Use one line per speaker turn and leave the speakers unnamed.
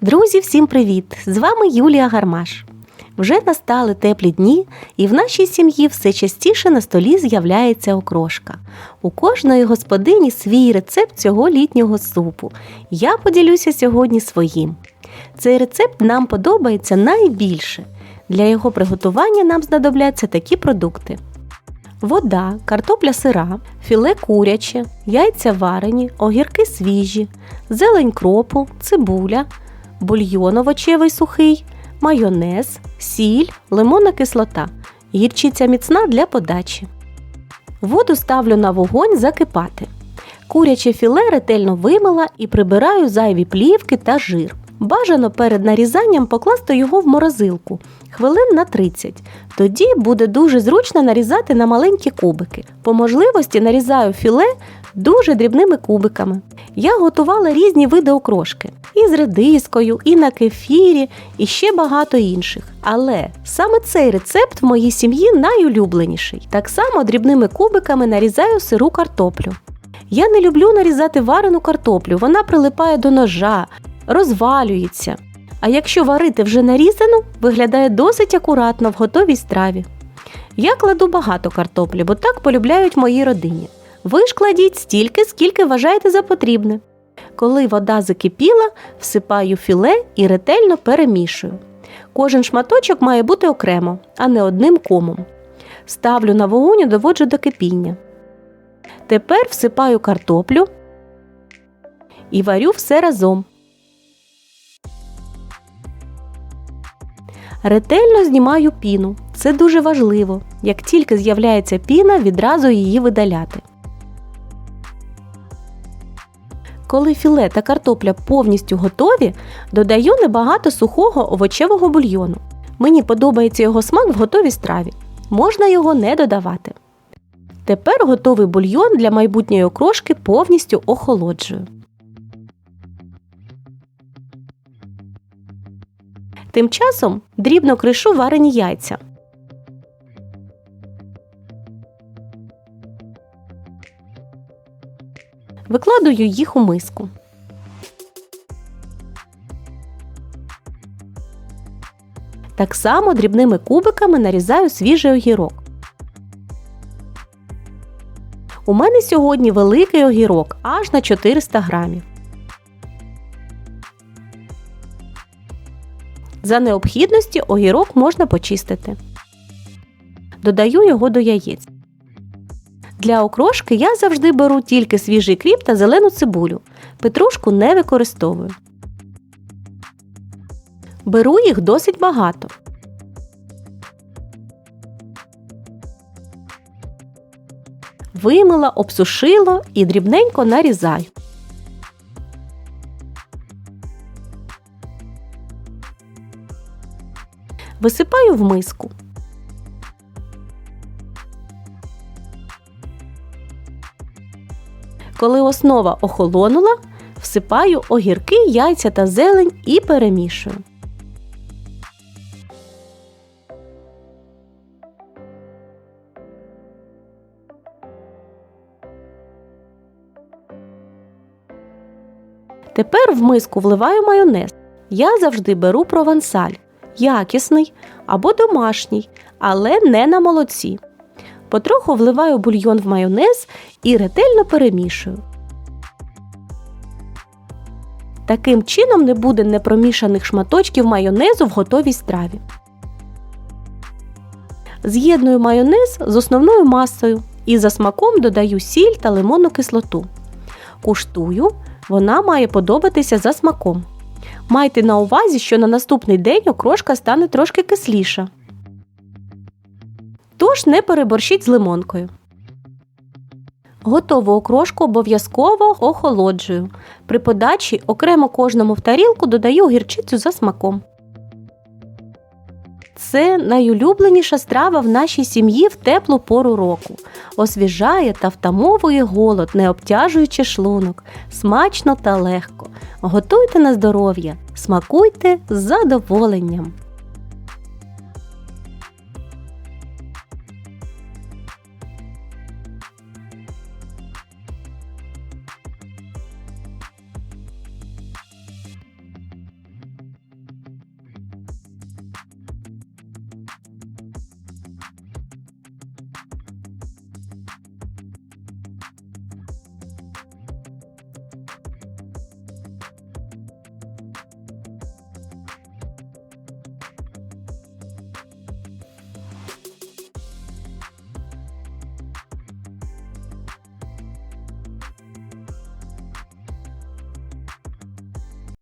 Друзі, всім привіт! З вами Юлія Гармаш. Вже настали теплі дні, і в нашій сім'ї все частіше на столі з'являється окрошка. У кожної господині свій рецепт цього літнього супу. Я поділюся сьогодні своїм. Цей рецепт нам подобається найбільше. Для його приготування нам знадобляться такі продукти: вода, картопля сира, філе куряче, яйця варені, огірки свіжі, зелень кропу, цибуля, бульйон овочевий сухий, майонез, сіль, лимонна кислота, гірчиця міцна для подачі. Воду ставлю на вогонь закипати. Куряче філе ретельно вимила і прибираю зайві плівки та жир. Бажано перед нарізанням покласти його в морозилку хвилин на 30. Тоді буде дуже зручно нарізати на маленькі кубики. По можливості нарізаю філе дуже дрібними кубиками. Я готувала різні види окрошки і з редискою, і на кефірі, і ще багато інших. Але саме цей рецепт в моїй сім'ї найулюбленіший. Так само дрібними кубиками нарізаю сиру картоплю. Я не люблю нарізати варену картоплю, вона прилипає до ножа, розвалюється. А якщо варити вже нарізану, виглядає досить акуратно в готовій страві. Я кладу багато картоплі, бо так полюбляють моїй родині. Ви ж кладіть стільки, скільки вважаєте за потрібне. Коли вода закипіла, всипаю філе і ретельно перемішую. Кожен шматочок має бути окремо, а не одним комом. Ставлю на вогонь і доводжу до кипіння. Тепер всипаю картоплю і варю все разом. Ретельно знімаю піну. Це дуже важливо. Як тільки з'являється піна, відразу її видаляти. Коли філе та картопля повністю готові, додаю небагато сухого овочевого бульйону. Мені подобається його смак в готовій страві. Можна його не додавати. Тепер готовий бульйон для майбутньої окрошки повністю охолоджую. Тим часом дрібно кришу варені яйця. Викладую їх у миску. Так само дрібними кубиками нарізаю свіжий огірок. У мене сьогодні великий огірок аж на 400 грамів. За необхідності огірок можна почистити. Додаю його до яєць. Для окрошки я завжди беру тільки свіжий кріп та зелену цибулю. Петрушку не використовую. Беру їх досить багато. Вимила, обсушила і дрібненько нарізаю. Висипаю в миску. Коли основа охолонула, всипаю огірки, яйця та зелень і перемішую. Тепер в миску вливаю майонез. Я завжди беру провансаль, якісний або домашній, але не на молоці. Потроху вливаю бульйон в майонез і ретельно перемішую. Таким чином не буде непромішаних шматочків майонезу в готовій страві. З'єдную майонез з основною масою і за смаком додаю сіль та лимонну кислоту. Куштую, вона має подобатися за смаком. Майте на увазі, що на наступний день окрошка стане трошки кисліша. Тож не переборщіть з лимонкою. Готову окрошку обов'язково охолоджую. При подачі окремо кожному в тарілку додаю гірчицю за смаком. Це найулюбленіша страва в нашій сім'ї в теплу пору року. Освіжає та втамовує голод, не обтяжуючи шлунок. Смачно та легко. Готуйте на здоров'я, смакуйте з задоволенням.